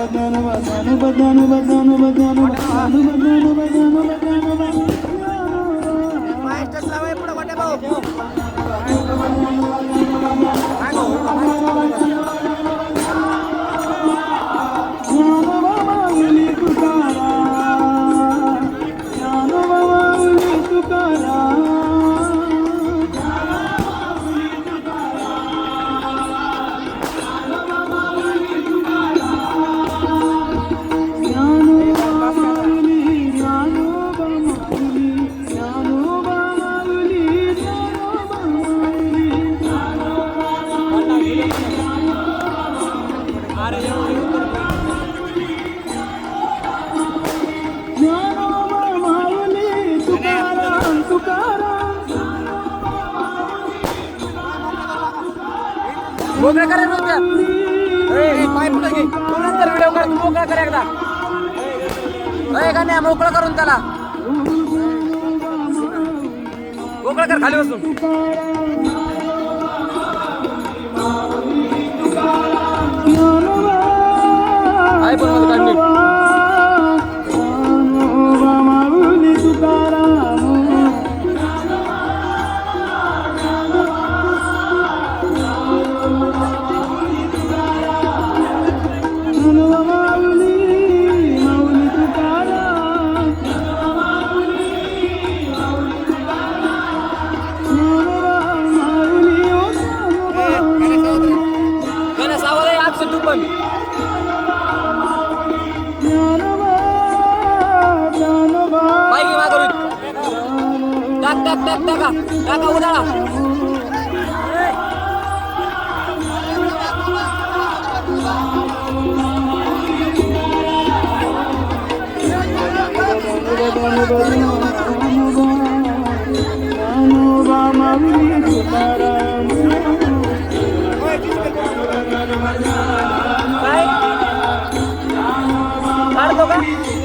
బదను బదను బదను బదను బదను బదను బదను బదను బదను मोकळा करा मोकळा ए पाय पुढे घे. नंतर व्हिडिओ कर मोकळा कर एकदा. का नाही मोकळा करून त्याला. मोकळा कर खाली बसून. একশো দু পয়েন্ট ডাক ডাক ডাক ডাকা ডাকা ও দাঁড়া। 走吧。